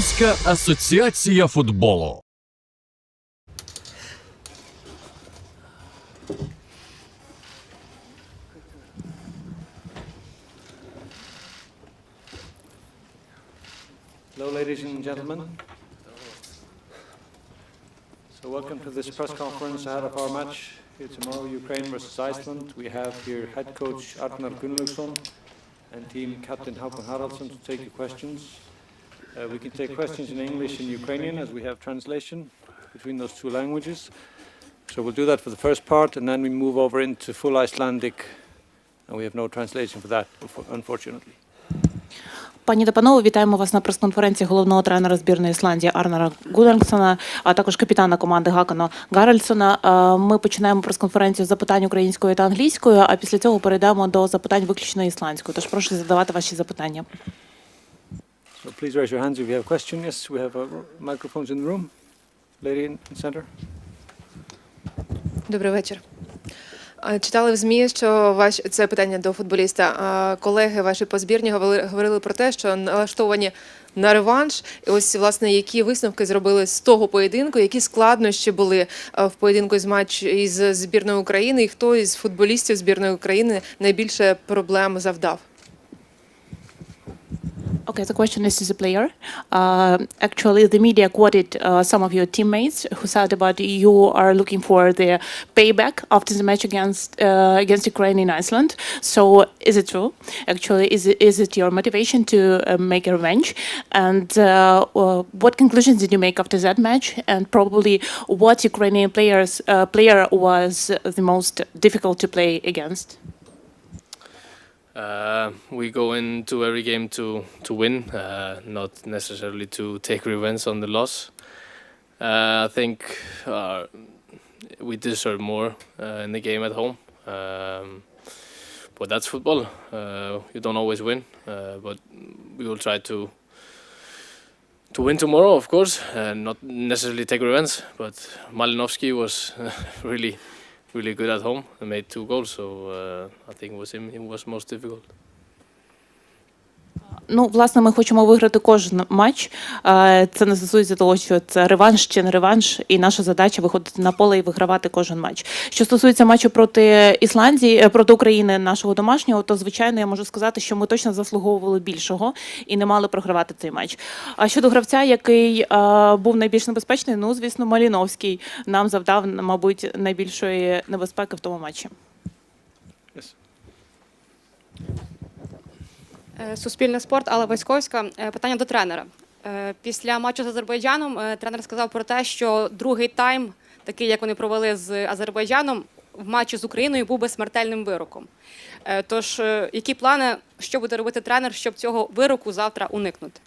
Українська асоціація футболу. Hello, ladies and gentlemen. So welcome to this press conference ahead of our match here tomorrow, Ukraine versus Iceland. We have here head coach Arnar Gunnlaugsson and team captain Håkon Haraldsson to take your questions. Uh, we can take questions in English and Ukrainian as we have translation between those two languages. So we'll do that for the first part and then we move over into full Icelandic and we have no translation for that, unfortunately. Пані та панове, вітаємо вас на прес-конференції головного тренера збірної Ісландії Арнара Гудерсона, а також капітана команди Гакана Гарельсона. Е, Ми починаємо прес-конференцію з запитань українською та англійською, а після цього перейдемо до запитань виключно ісландською. Тож прошу задавати ваші запитання. So please raise your hands if you have a question. Yes, we have uh, microphones in the room. Lady in center. Добрий вечір. Читали в ЗМІ, що ваш це питання до футболіста. Колеги ваші по збірні говорили, про те, що налаштовані на реванш. І ось власне які висновки зробили з того поєдинку, які складнощі були в поєдинку з матч із збірною України, і хто із футболістів збірної України найбільше проблем завдав? Okay, the question is to the player. Uh, actually, the media quoted uh, some of your teammates who said about you are looking for the payback after the match against uh, against Ukraine in Iceland. So, is it true? Actually, is it, is it your motivation to uh, make a revenge? And uh, what conclusions did you make after that match? And probably, what Ukrainian players uh, player was the most difficult to play against? Uh, we go into every game to to win, uh, not necessarily to take revenge on the loss. Uh, I think uh, we deserve more uh, in the game at home, um, but that's football. Uh, you don't always win, but we will try to to win tomorrow, of course, and not necessarily take revenge. But Malinowski was really really good at home and made two goals. So uh, I think it was him. It was most difficult. Ну, власне, ми хочемо виграти кожен матч. Е, Це не стосується того, що це реванш чи не реванш, і наша задача виходити на поле і вигравати кожен матч. Що стосується матчу проти Ісландії, е, проти України, нашого домашнього, то звичайно я можу сказати, що ми точно заслуговували більшого і не мали програвати цей матч. А щодо гравця, який е, був найбільш небезпечний, ну звісно, Маліновський нам завдав, мабуть, найбільшої небезпеки в тому матчі. Е, Суспільне спорт, Алла Васьковська. Е, Питання до тренера. Е, Після матчу з Азербайджаном тренер сказав про те, що другий тайм, такий як вони провели з Азербайджаном, в матчі з Україною був би смертельним вироком. Тож, які плани, що буде робити тренер, щоб цього вироку завтра уникнути?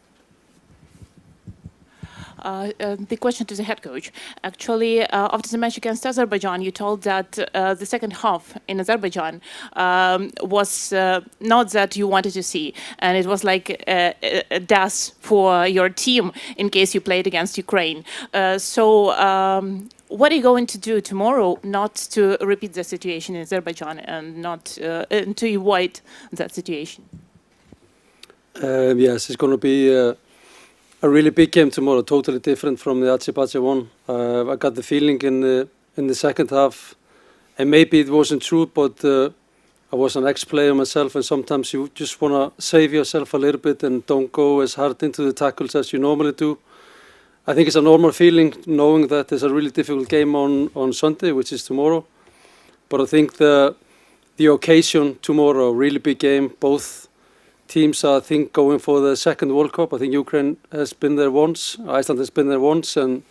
Uh, uh, the question to the head coach. Actually, uh, after the match against Azerbaijan, you told that uh, the second half in Azerbaijan um, was uh, not that you wanted to see, and it was like a, a- death for your team in case you played against Ukraine. Uh, so. Um, what are you going to do tomorrow not to repeat the situation in Azerbaijan and not uh, and to avoid that situation? Um, yes, it's going to be uh, a really big game tomorrow, totally different from the Azerbaijan one. Uh, I got the feeling in the in the second half, and maybe it wasn't true, but uh, I was an ex-player myself, and sometimes you just want to save yourself a little bit and don't go as hard into the tackles as you normally do. I think it's a normal feeling knowing that there's a really difficult game on on Sunday, which is tomorrow. But I think the the occasion tomorrow, really big game, both teams are, I think, going for the second World Cup. I think Ukraine has been there once, Iceland has been there once, and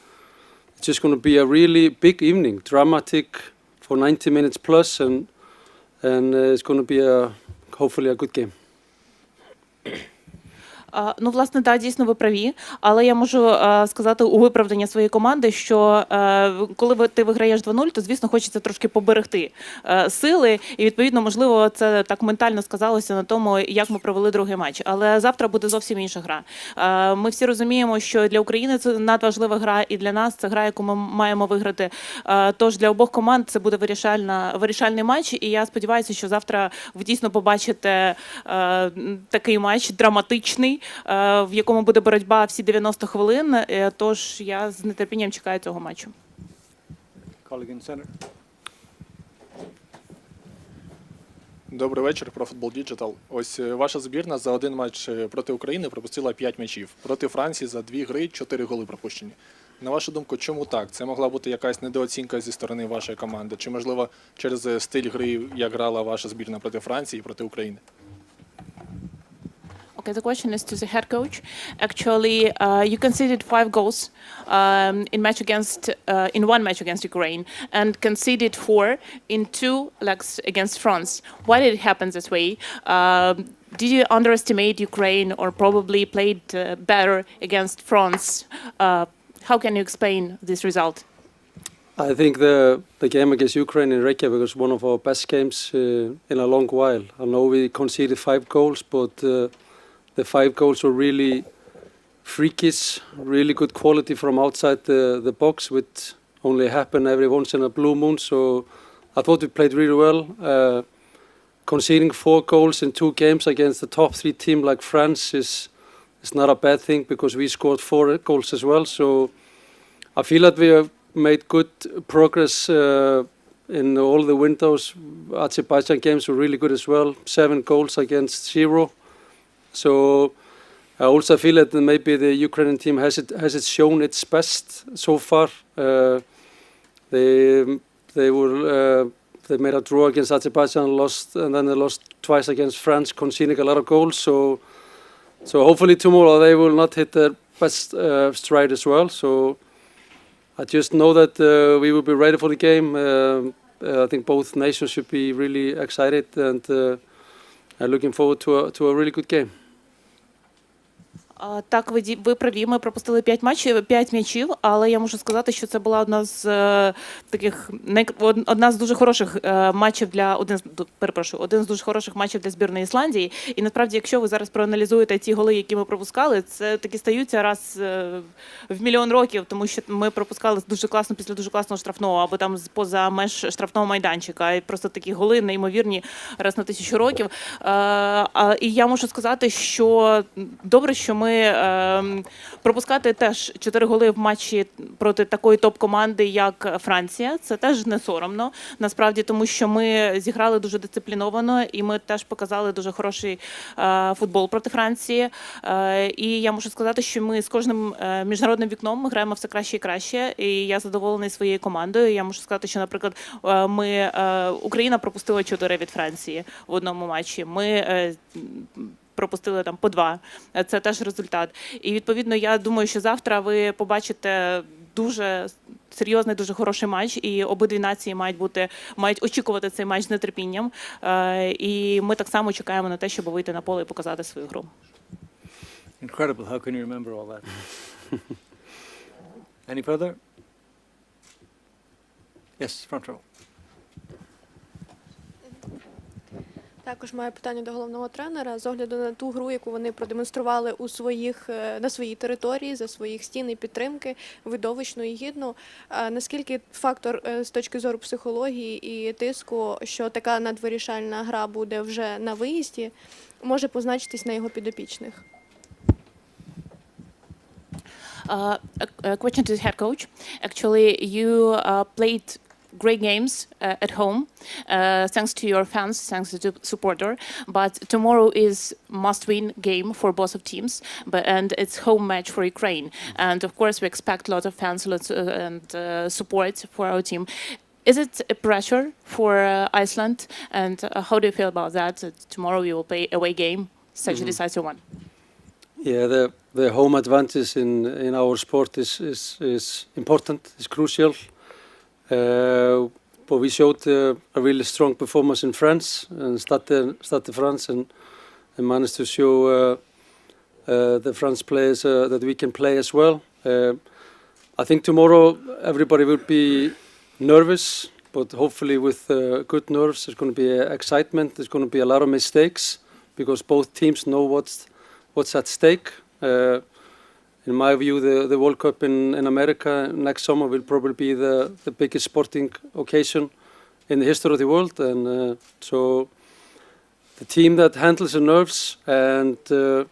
it's just going to be a really big evening, dramatic for 90 minutes plus, and and uh, it's going to be a hopefully a good game. Ну, власне, так, дійсно ви праві. Але я можу е, сказати у виправдання своєї команди, що е, коли ти виграєш 2-0, то звісно хочеться трошки поберегти е, сили. І відповідно, можливо, це так ментально сказалося на тому, як ми провели другий матч. Але завтра буде зовсім інша гра. Ми всі розуміємо, що для України це надважлива гра, і для нас це гра, яку ми маємо виграти. Тож для обох команд це буде вирішальна вирішальний матч. І я сподіваюся, що завтра ви дійсно побачите такий матч драматичний, в якому буде боротьба всі 90 хвилин. Е, Тож я з нетерпінням чекаю цього матчу. Добрий вечір, про футбол Діджитал. Ось е, ваша збірна за один матч е, проти України пропустила 5 м'ячів. Проти Франції за дві гри 4 голи пропущені. На вашу думку, чому так? Це могла бути якась недооцінка зі сторони вашої команди? Чи можливо через е, стиль гри, як грала ваша збірна проти Франції і проти України? Okay, the question is to the head coach. Actually, uh, you conceded five goals um, in match against uh, in one match against Ukraine, and conceded four in two legs against France. Why did it happen this way? Um, did you underestimate Ukraine, or probably played uh, better against France? Uh, how can you explain this result? I think the the game against Ukraine in Reykjavik was one of our best games uh, in a long while. I know we conceded five goals, but the five goals were really freakish, really good quality from outside the, the box, which only happen every once in a blue moon. So I thought we played really well. Uh, conceding four goals in two games against the top three team like France is is not a bad thing because we scored four goals as well. So I feel that we have made good progress uh, in all the windows. Azerbaijan games were really good as well. Seven goals against zero. So I also feel that maybe the Ukrainian team has it has it shown its best so far. Uh, they they were uh, they made a draw against Azerbaijan, lost, and then they lost twice against France, conceding a lot of goals. So so hopefully tomorrow they will not hit their best uh, stride as well. So I just know that uh, we will be ready for the game. Um, uh, I think both nations should be really excited and uh, I'm looking forward to a, to a really good game. Так, ви ви праві. Ми пропустили 5 матчів, 5 м'ячів, але я можу сказати, що це була одна з е, таких одна з дуже хороших е, матчів для один перепрошую, один з дуже хороших матчів для збірної Ісландії. І насправді, якщо ви зараз проаналізуєте ті голи, які ми пропускали, це такі стаються раз е, в мільйон років, тому що ми пропускали дуже класно після дуже класного штрафного або там поза меж штрафного майданчика. І просто такі голи неймовірні раз на тисячу років. І я можу сказати, що добре, що ми ем, пропускати теж чотири голи в матчі проти такої топ-команди, як Франція. Це теж не соромно. Насправді, тому що ми зіграли дуже дисципліновано, і ми теж показали дуже хороший е, футбол проти Франції. Е, І я можу сказати, що ми з кожним е, міжнародним вікном ми граємо все краще і краще. І я задоволений своєю командою. Я можу сказати, що, наприклад, ми Україна пропустила чотири від Франції в одному матчі. Ми пропустили там по два. Це теж результат. І відповідно, я думаю, що завтра ви побачите дуже серйозний, дуже хороший матч, і обидві нації мають бути мають очікувати цей матч з нетерпінням. Е, І ми так само чекаємо на те, щоб вийти на поле і показати свою гру. Incredible. How can you remember all that? Any further? Yes, front row. Також маю питання до головного тренера з огляду на ту гру, яку вони продемонстрували у своїх е, на своїй території за своїх стін і підтримки, видовищну і гідну. Наскільки фактор е, з точки зору психології і тиску, що така надвирішальна гра буде вже на виїзді, може позначитись на його підопічних? Uh, a, question to the head coach. Actually, you uh, played great games uh, at home, uh, thanks to your fans, thanks to the supporter. But tomorrow is must-win game for both of teams, but and it's home match for Ukraine. And of course, we expect a lot of fans, lots uh, and uh, support for our team. Is it a pressure for uh, Iceland? And uh, how do you feel about that? Tomorrow we will play away game, such a decisive one. Yeah, the the home advantage in in our sport is is is important. It's crucial. Uh, but we showed uh, a really strong performance in France and started started France and, and managed to show uh, the France players uh, that we can play as well. I think tomorrow everybody will be nervous, but hopefully with good nerves. There's going to be excitement. There's going to be a lot of mistakes because both teams know what's what's at stake. In my view, the, the World Cup in, in America next summer will probably be the, the biggest sporting occasion in the history of the world. And uh, so the team that handles the nerves and uh,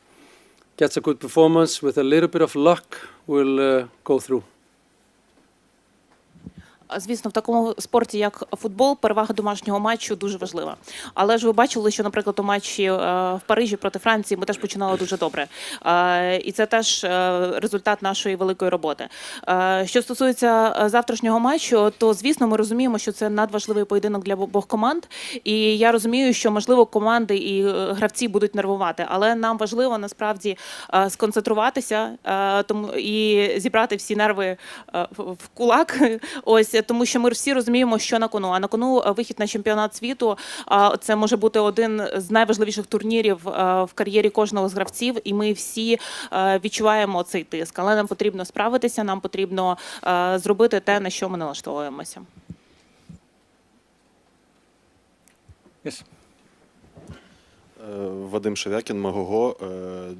gets a good performance with a little bit of luck, will uh, go through. Звісно, в такому спорті, як футбол, перевага домашнього матчу дуже важлива. Але ж ви бачили, що, наприклад, у матчі е, в Парижі проти Франції ми теж починали дуже добре. Е, І це теж е, результат нашої великої роботи. Що стосується завтрашнього матчу, то звісно, ми розуміємо, що це надважливий поєдинок для обох команд. І я розумію, що можливо команди і гравці будуть нервувати, але нам важливо насправді сконцентруватися тому і зібрати всі нерви в кулак. Ось тому, що ми всі розуміємо, що на кону. А на кону е, вихід на чемпіонат світу. Це може бути один з найважливіших турнірів е, в кар'єрі кожного з гравців, і ми всі е, відчуваємо цей тиск. Але нам потрібно справитися, нам потрібно зробити те, на що ми налаштовуємося. Yes. Е, Вадим Шевякін, Магого. Е,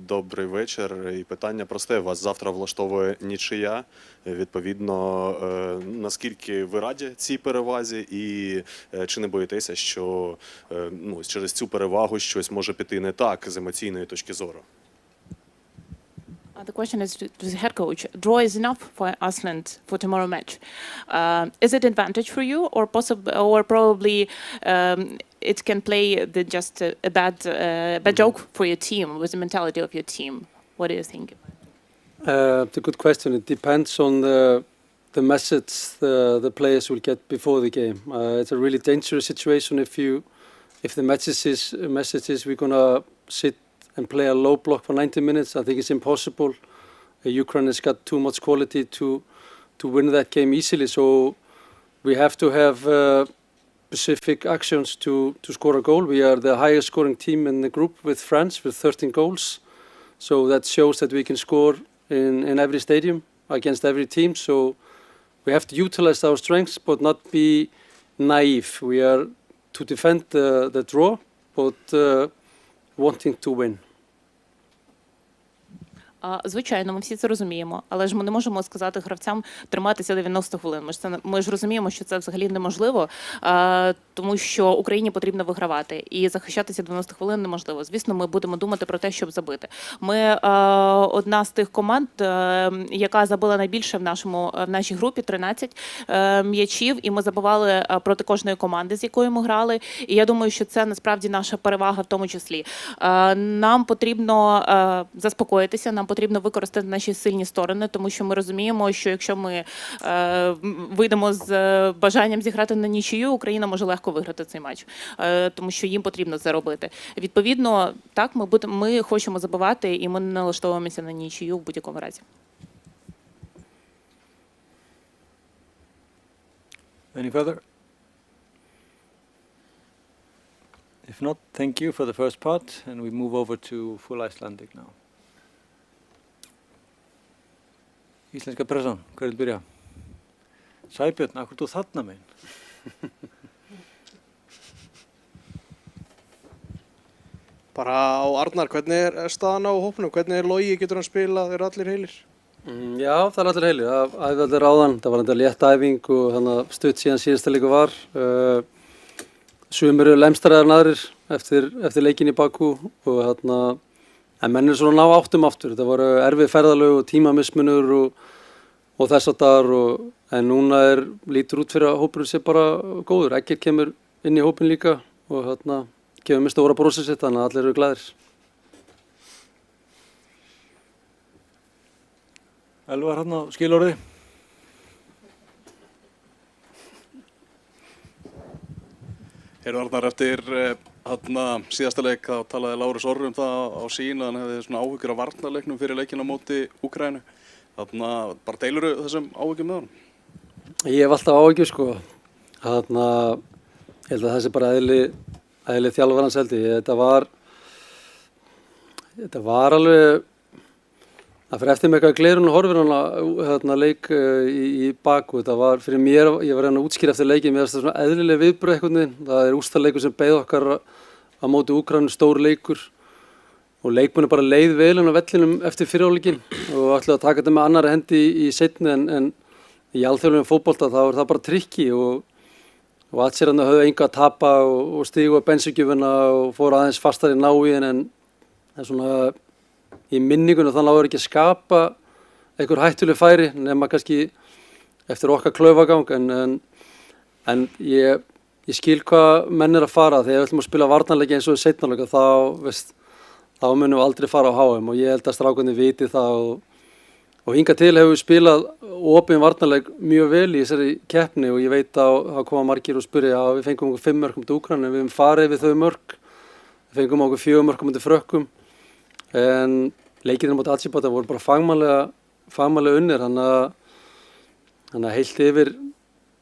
Добрий вечір. І питання просте. Вас завтра влаштовує нічия. Е, Відповідно, наскільки ви раді цій перевазі, і чи не боїтеся, що ну, через цю перевагу щось може піти не так з емоційної точки зору? Uh, The question is to to the head coach. Draw is enough for Iceland for tomorrow match. Uh, is it advantage for you, or possible, or probably um, it can play the just a, a bad uh, bad joke for your team with the mentality of your team? What do you think? Uh, it's a good question. It depends on the the message the, the players will get before the game. Uh, it's a really dangerous situation if you if the message is message is we're gonna sit and play a low block for 90 minutes. I think it's impossible. Uh, Ukraine has got too much quality to to win that game easily. So we have to have uh, specific actions to to score a goal. We are the highest scoring team in the group with France with 13 goals. So that shows that we can score in, in every stadium against every team. So we have to utilize our strengths but not be naive. We are to defend the, the draw but uh, wanting to win. Звичайно, ми всі це розуміємо, але ж ми не можемо сказати гравцям триматися 90 хвилин. Ми ж це ми ж розуміємо, що це взагалі неможливо, тому що Україні потрібно вигравати і захищатися 90 хвилин неможливо. Звісно, ми будемо думати про те, щоб забити. Ми одна з тих команд, е, яка забила найбільше в нашому в нашій групі 13 е, м'ячів, і ми забивали е, проти кожної команди, з якою ми грали. І я думаю, що це насправді наша перевага в тому числі. Нам потрібно заспокоїтися, нам потрібно використати наші сильні сторони, тому що ми розуміємо, що якщо ми е, вийдемо з е, бажанням зіграти на нічию, Україна може легко виграти цей матч, е, тому що їм потрібно це робити. Відповідно, так ми будемо, ми хочемо забивати, і ми не налаштовуємося на нічию в будь-якому разі. Any further? If not, thank you for the first part, and we move over to full Icelandic now. Íslenska pressan, hver vil byrja? Sæbjörn, akkur þú þarna megin? Bara á Arnar, hvernig er er staðan á hópnum? Hvernig er logi, getur hann spilað, eru allir heilir? Mm, já, það er allir heilir. Það æfði allir áðan. Það var enda létt æfing og þannig að stutt síðan síðasta leiku var. Uh, Sumir eru lemstaraðar en aðrir eftir, eftir leikin í Bakú og þarna, en menn er svona að ná áttum aftur. Það voru erfið ferðalög og tímamismunur og, og þess að dagar og, en núna er lítur út fyrir að hópurinn sé bara góður. Ekkert kemur inn í hópin líka og þarna kemur með stóra brósið sitt þannig að allir eru glæðir. Elvar á skilorði. Heyrðu Arnar, eftir hana, síðasta leik þá talaði Lárus Orri um það á, sín að hann hefði svona áhyggjur af varnarleiknum fyrir leikin á móti Úkrænu. Þannig að bara deiluru þessum áhyggjum með hann? Ég hef alltaf áhyggjur sko. Þannig að ég held að það sé bara eðli, eðli þjálfarans held ég. Þetta var, þetta var alveg, það fyrir eftir með eitthvað glerun og horfir hann hérna, leik uh, í, í baku. Þetta var fyrir mér, ég var hérna að útskýra eftir leikið, mér finnst það svona eðlileg viðbröð einhvern veginn. Það er úrstæðleikur sem beigð okkar á móti Úkrænu, stór leikur og leikmennu bara leið vel hann á vellinum eftir fyriráleikin og ætlaði að taka þetta með annari hendi í, í setni en, en í alþjóðlega fótbolta þá er það bara trikki og, og allt sér hann að höfðu enga að tapa og, og stígu að bensugjöfuna og fóru aðeins fastar í návíðin en, en svona í minningunum þannig að það er ekki að skapa einhver hættuleg færi nema kannski eftir okkar klaufagang en, en, en ég, ég skil hvað menn er að fara. Þegar við ætlum að spila varnarleiki eins og setnarleika þá, veist, þá munum við aldrei fara á HM og ég held að strákunni viti það og, og hinga til hefur við spilað opin varnarleik mjög vel í þessari keppni og ég veit að það koma margir og spyrja að við fengum okkur fimm mörgum til Úkræni, við hefum farið við þau mörg við fengum okkur fjögur mörgum til frökkum en leikirinn mot Atsibata voru bara fagmannlega fagmannlega unnir þannig að, heilt yfir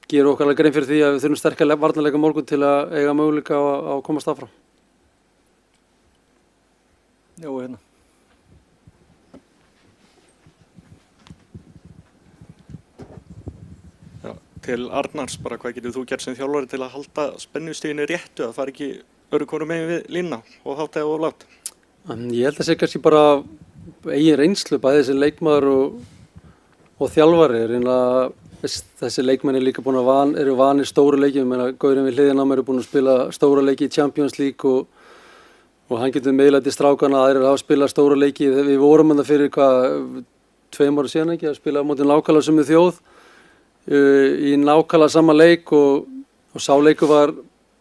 gerur okkar alveg grein fyrir því að við þurfum sterkar varnarleika morgun til að eiga möguleika á, á að komast áfram. Já, hérna. Já, til Arnars, bara hvað getur þú gert sem þjálfari til að halda spennustíðinu réttu að fara ekki öru konu megin við lína og hátta eða of látt? En Ég held að sé kannski bara eigin reynslu bæði þessi leikmaður og, og þjálfari einlega þessi leikmenn er líka búin að van, eru vanir stóru leiki, Gaurin við hliðina á mér er búin að spila stóra leiki í Champions League og, og hann getur meðlægt í strákana að þeir eru að spila stóra leiki. Við vorum hann það fyrir hvað tveim ára síðan ekki að spila á mótin nákvæmlega sem við þjóð uh, í nákvæmlega sama leik og, og sáleiku var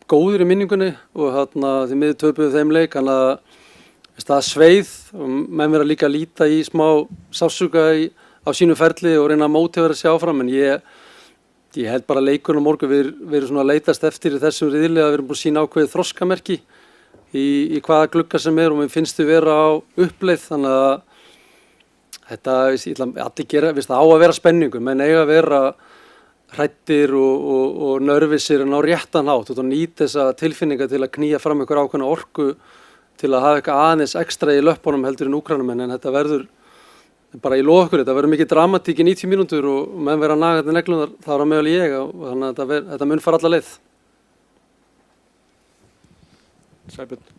góður í minningunni og hérna því miður töpuðu þeim leik. Hann að það sveið og menn verða líka að líta í smá sásuga í á sínu ferli og reyna að móti verið að sjá fram en ég, ég held bara leikurinn á morgun við, við erum svona að leitast eftir þessum riðli að við erum búin að sína ákveðið þroskamerki í, í hvaða glugga sem er og mér finnst við vera á uppleið þannig að þetta, ég ætla allir gera, viðst, á að vera spenningu menn eiga að vera hrættir og, og, og nörfisir en á réttan átt og nýta þessa tilfinninga til að knýja fram einhver ákveðna orku til að hafa eitthvað aðeins ekstra í löpunum heldur en úkrænum en þetta verður bara í lokur, þetta verður mikið dramatík í 90 mínútur og menn verður að naga þetta neglunar það er á meðal ég og þannig að þetta, ver, þetta mun fara alla leið Sæbjörn.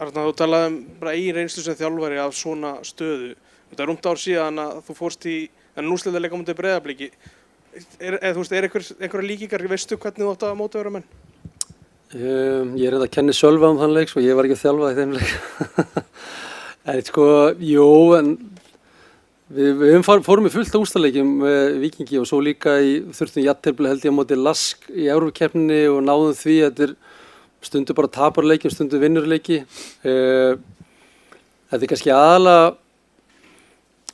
Arna, þú talaði um bara eigin reynslu sem þjálfari af svona stöðu. Þetta er rúmt ár síðan að þú fórst í núsleita leika mútið breyðabliki. Er, er, veist, er einhver, einhverja líkingar, veistu hvernig þú átt að móta vera menn? Um, ég er reynda að kenni Sölva um þann leik, svo ég var ekki að þjálfa í þeim leik. en sko, jú, en við, við fór, fórum í fullt úrstalegjum með Vikingi og svo líka í þurftum jættilbli held ég á móti Lask í Európa-keppninni og náðum því að stundu bara taparleiki og stundu vinnurleiki. Uh, þetta er kannski aðalega,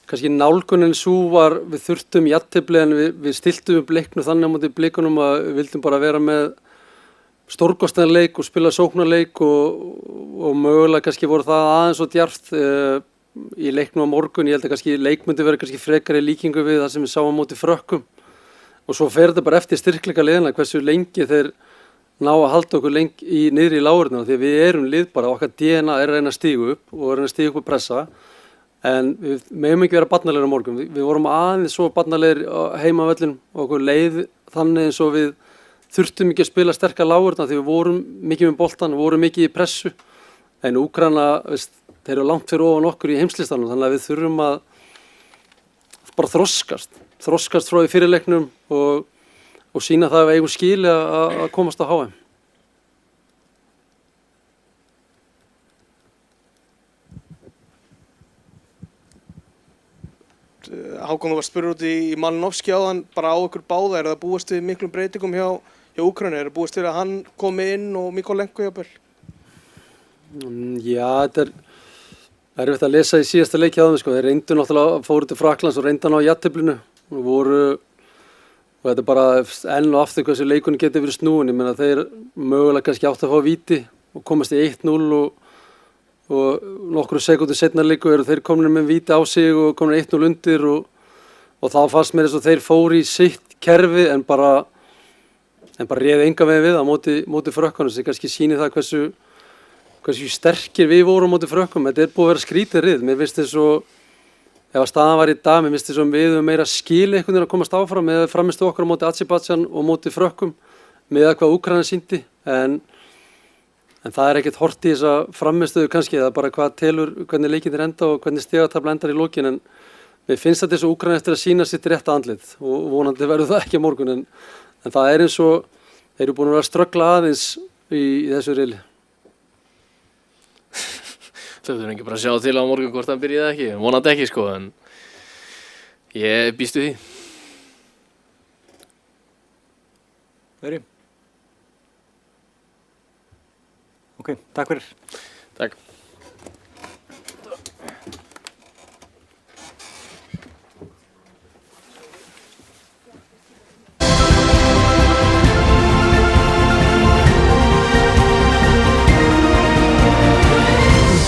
kannski nálgunin svo var við þurftum jættilbli en við, við stiltum upp leiknu þannig á móti blikunum að við vildum bara vera með stórkostnarleik og spila sóknarleik og, og mögulega kannski voru það aðeins og djarft uh, í leiknum á morgun, ég held að kannski leikmyndi verið kannski frekar í líkingu við það sem við sáum á móti frökkum. Og svo fer þetta bara eftir styrkleika liðanlega hversu lengi þeir ná að halda okkur lengi í niðri í lágurna því við erum lið bara, okkar DNA er að reyna að stígu upp og reyna að stígu upp og pressa en við meðum ekki vera barnalegur á morgun, við, við vorum aðeins svo barnalegur heimavöllin og okkur leið þannig eins og við þurftum ekki að spila sterkar lágurna því við vorum mikið með boltan, við vorum mikið í pressu. En Úkrana, þeir eru langt fyrir ofan okkur í heimslistanum þannig að við þurfum að bara þroskast, þroskast frá í fyrirleiknum og, og sína það að við eigum skili að, að komast á HM. Hákon, þú var spurður út í Malinovski áðan bara á okkur báða, er það búist við miklum breytingum hjá, hjá Úkranu, er það búist við að hann komi inn og Mikolenko jafnvel? Mm, Já, þetta er erfitt að lesa í síðasta leiki á þeim, sko. þeir reyndu náttúrulega að fóru til Fraklands og reyndu hann á jættiblinu og voru, og þetta er bara enn og aftur hversu leikunni getur verið snúin, ég menna þeir mögulega kannski átt að fá viti og komast í 1-0 og og nokkru sekundur setna líku eru þeir komin með víti á sig og komin 1-0 undir og, og þá fannst mér eins og þeir fóri í sitt kerfi en bara en bara réði enga með við á móti, móti frökkunum sem kannski síni það hversu hversu sterkir við vorum á móti frökkum. Þetta er búið að vera skrítið rið. Mér finnst þess að ef að staðan var í dag mér finnst þess að við höfum meira skil einhvern veginn að komast áfram með framistu okkar á móti Azerbaijan og móti frökkum með að hvað Úkræna síndi en En það er ekkert hort í þessa framistuðu kannski, það er bara hvað telur, hvernig leikinn er enda og hvernig stegatabla endar í lókin. En við finnst þetta þessu Úkræn eftir að sína sitt rétta andlit og vonandi verður það ekki á morgun. En, en það er eins og, þeir eru búin að vera ströggla aðeins í, í þessu reyli. Þau þurfum ekki bara að sjá til á morgun hvort hann byrjaði ekki, vonandi ekki sko, en ég býstu því. Veri? Окей, так виріш? Так.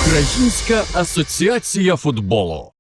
Українська асоціація футболу.